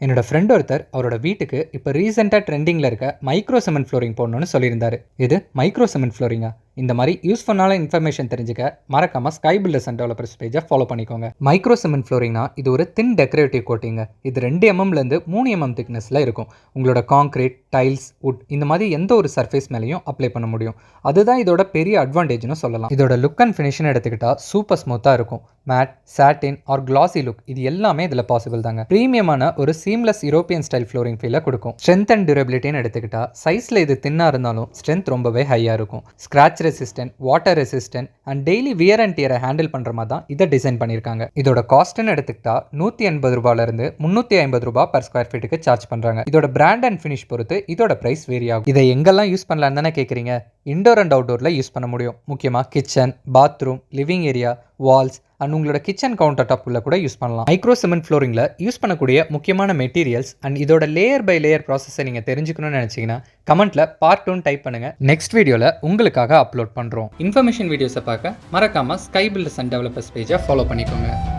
என்னோட ஃப்ரெண்ட் ஒருத்தர் அவரோட வீட்டுக்கு இப்போ ரீசெண்டாக ட்ரெண்டிங்கில் இருக்க மைக்ரோ சிமெண்ட் ஃப்ளோரிங் போடணும்னு சொல்லியிருந்தாரு. இது மைக்ரோ சிமெண்ட் ஃப்ளோரிங்கா இந்த மாதிரி யூஸ்ஃபுல்லான இன்ஃபர்மேஷன் தெரிஞ்சுக்க மறக்காம ஸ்கை பில்டர்ஸ் அண்ட் டெவலப்பர்ஸ் பேஜை ஃபாலோ பண்ணிக்கோங்க. மைக்ரோ சிமெண்ட் ஃப்ளோரிங்னா இது ஒரு தின் டெக்கரேட்டிவ் கோட்டிங்க இது ரெண்டு எம்எம்லேருந்து மூணு எம்எம் திக்னஸில் இருக்கும். உங்களோட காங்க்ரீட் டைல்ஸ் உட் இந்த மாதிரி எந்த ஒரு சர்ஃபேஸ் மேலேயும் அப்ளை பண்ண முடியும். அதுதான் இதோட பெரிய அட்வான்டேஜ்னு சொல்லலாம். இதோட லுக் அண்ட் ஃபினிஷன் எடுத்துக்கிட்டால் சூப்பர் ஸ்மூத்தாக இருக்கும். Matte satin or classy look இது எல்லாமே இதில் பாசிபிள் தாங்க. ப்ரீமியமான ஒரு சீம்லெஸ் யூரோப்பியன் ஸ்டைல் ஃப்ளோரிங் ஃபீலை கொடுக்கும். ஸ்ட்ரென்த் அண்ட் டியூரபிலிட்டின்னு எடுத்துக்கிட்டால் சைஸில் இது தின்னாக இருந்தாலும் ஸ்ட்ரென்த் ரொம்பவே ஹையாக இருக்கும். Scratch resistant water resistant and daily wear and டியரை handle பண்ணுற மாதிரி தான் இதை டிசைன் பண்ணியிருக்காங்க. இதோட காஸ்ட்னு எடுத்துக்கிட்டா நூற்றி எண்பது ரூபாயிலிருந்து முந்நூற்றி ஐம்பது ரூபாய் பர் ஸ்கொயர் ஃபீட்டுக்கு சார்ஜ் பண்ணுறாங்க இதோட பிராண்ட் அண்ட் ஃபினிஷ் பொறுத்து இதோட ப்ரைஸ் வேரி ஆகும். இதை எங்கெல்லாம் யூஸ் பண்ணலான்னு தானே கேட்குறீங்க இண்டோர் அண்ட் அவுட்டோரில் யூஸ் பண்ண முடியும். முக்கியமாக kitchen bathroom living area walls and உங்களோட கிச்சன் கவுண்டர் டாப்புள்ள கூட யூஸ் பண்ணலாம். மைக்ரோ சிமெண்ட் ஃப்ளோரிங்கில் யூஸ் பண்ணக்கூடிய முக்கியமான மெட்டீரியல்ஸ் அண்ட் இதோட லேயர் பை லேயர் ப்ராசஸை நீங்கள் தெரிஞ்சுக்கணும்னு நினச்சிங்கன்னா கமெண்ட்டில் பார்ட் டூன் டைப் பண்ணுங்கள் நெக்ஸ்ட் வீடியோவில் உங்களுக்காக அப்லோட் பண்ணுறோம் இன்ஃபர்மேஷன் வீடியோஸை பார்க்க மறக்காமல் ஸ்கை பில்டர்ஸ் அண்ட் டெவலப்பர்ஸ் பேஜை ஃபாலோ பண்ணிக்கோங்க.